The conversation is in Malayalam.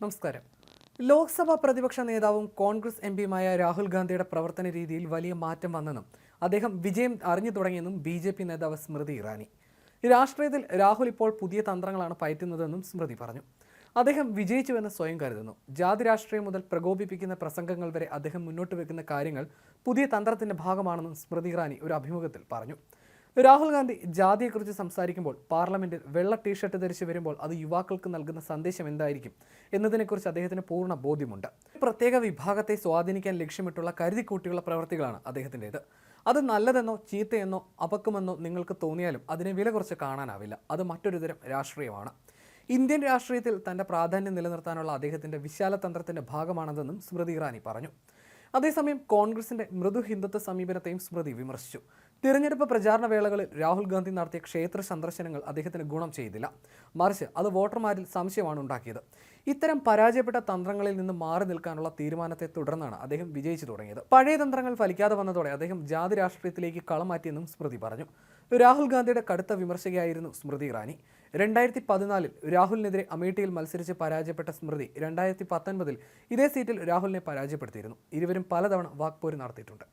നമസ്കാരം. ലോക്സഭാ പ്രതിപക്ഷ നേതാവും കോൺഗ്രസ് എം പിയുമായ രാഹുൽ ഗാന്ധിയുടെ പ്രവർത്തന രീതിയിൽ വലിയ മാറ്റം വന്നെന്നും അദ്ദേഹം വിജയം അറിഞ്ഞു തുടങ്ങിയെന്നും ബി ജെ പി നേതാവ് സ്മൃതി ഇറാനി. രാഷ്ട്രീയത്തിൽ രാഹുൽ ഇപ്പോൾ പുതിയ തന്ത്രങ്ങളാണ് പയറ്റുന്നതെന്നും സ്മൃതി പറഞ്ഞു. അദ്ദേഹം വിജയിച്ചുവെന്ന് സ്വയം കരുതുന്നു. ജാതി രാഷ്ട്രീയം മുതൽ പ്രകോപിപ്പിക്കുന്ന പ്രസംഗങ്ങൾ വരെ അദ്ദേഹം മുന്നോട്ട് വെക്കുന്ന കാര്യങ്ങൾ പുതിയ തന്ത്രത്തിന്റെ ഭാഗമാണെന്നും സ്മൃതി ഇറാനി ഒരു അഭിമുഖത്തിൽ പറഞ്ഞു. രാഹുൽ ഗാന്ധി ജാതിയെക്കുറിച്ച് സംസാരിക്കുമ്പോൾ പാർലമെന്റിൽ വെള്ള ടീഷർട്ട് ധരിച്ച് വരുമ്പോൾ അത് യുവാക്കൾക്ക് നൽകുന്ന സന്ദേശം എന്തായിരിക്കും എന്നതിനെക്കുറിച്ച് അദ്ദേഹത്തിന് പൂർണ ബോധ്യമുണ്ട്. പ്രത്യേക വിഭാഗത്തെ സ്വാധീനിക്കാൻ ലക്ഷ്യമിട്ടുള്ള കരുതിക്കൂട്ടിയുള്ള പ്രവർത്തികളാണ് അദ്ദേഹത്തിന്റെത്. അത് നല്ലതെന്നോ ചീത്തയെന്നോ അപക്കുമെന്നോ നിങ്ങൾക്ക് തോന്നിയാലും അതിനെ വില കുറച്ച് കാണാനാവില്ല. അത് മറ്റൊരു തരം രാഷ്ട്രീയമാണ്. ഇന്ത്യൻ രാഷ്ട്രീയത്തിൽ തന്റെ പ്രാധാന്യം നിലനിർത്താനുള്ള അദ്ദേഹത്തിന്റെ വിശാല തന്ത്രത്തിന്റെ ഭാഗമാണതെന്നും സ്മൃതി ഇറാനി പറഞ്ഞു. അതേസമയം കോൺഗ്രസിന്റെ മൃദു ഹിന്ദുത്വ സമീപനത്തെയും സ്മൃതി വിമർശിച്ചു. തിരഞ്ഞെടുപ്പ് പ്രചാരണ വേളകളിൽ രാഹുൽ ഗാന്ധി നടത്തിയ ക്ഷേത്ര സന്ദർശനങ്ങൾ അദ്ദേഹത്തിന് ഗുണം ചെയ്തില്ല. മറിച്ച് അത് വോട്ടർമാരിൽ സംശയമാണ് ഉണ്ടാക്കിയത്. ഇത്തരം പരാജയപ്പെട്ട തന്ത്രങ്ങളിൽ നിന്ന് മാറി നിൽക്കാനുള്ള തീരുമാനത്തെ തുടർന്നാണ് അദ്ദേഹം വിജയിച്ചു തുടങ്ങിയത്. പഴയ തന്ത്രങ്ങൾ ഫലിക്കാതെ വന്നതോടെ അദ്ദേഹം ജാതി രാഷ്ട്രീയത്തിലേക്ക് കളം മാറ്റിയെന്നും സ്മൃതി പറഞ്ഞു. രാഹുൽ ഗാന്ധിയുടെ കടുത്ത വിമർശകയായിരുന്നു സ്മൃതി ഇറാനി. രണ്ടായിരത്തി പതിനാലിൽ രാഹുലിനെതിരെ അമേഠിയിൽ മത്സരിച്ച് പരാജയപ്പെട്ട സ്മൃതി രണ്ടായിരത്തി പത്തൊൻപതിൽ ഇതേ സീറ്റിൽ രാഹുലിനെ പരാജയപ്പെടുത്തിയിരുന്നു. ഇരുവരും പലതവണ വാക്പോര് നടത്തിയിട്ടുണ്ട്.